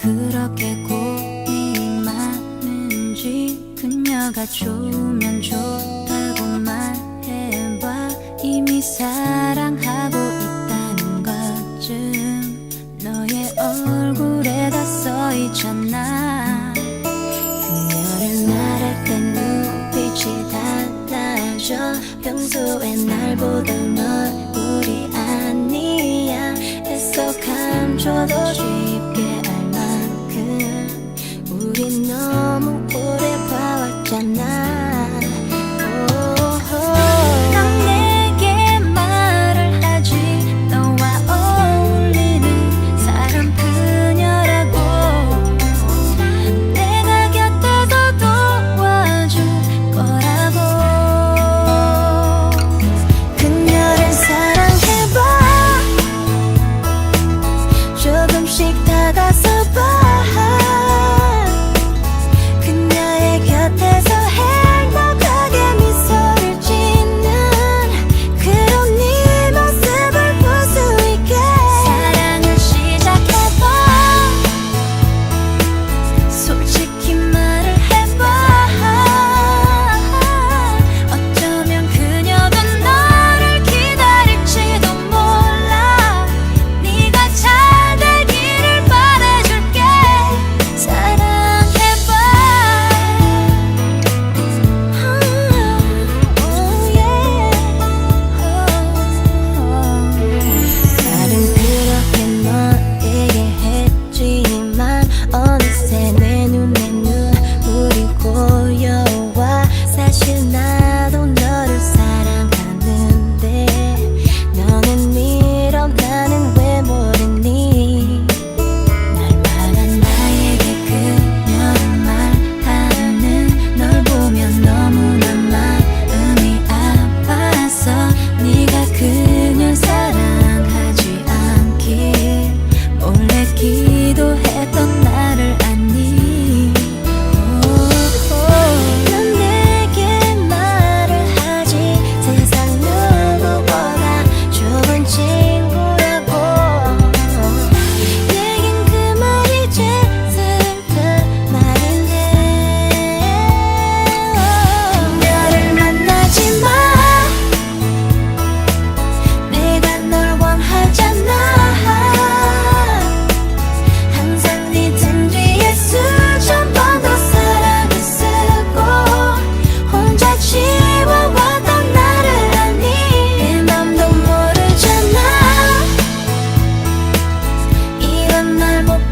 그렇게 고민 많은지 그녀가 좋으면 좋다고 말해봐. 이미 사랑하고 있다는 것쯤 너의 얼굴에 다 써있잖아. 그녀를 말할 때 눈빛이 달라져. 평소에 날보다 I'm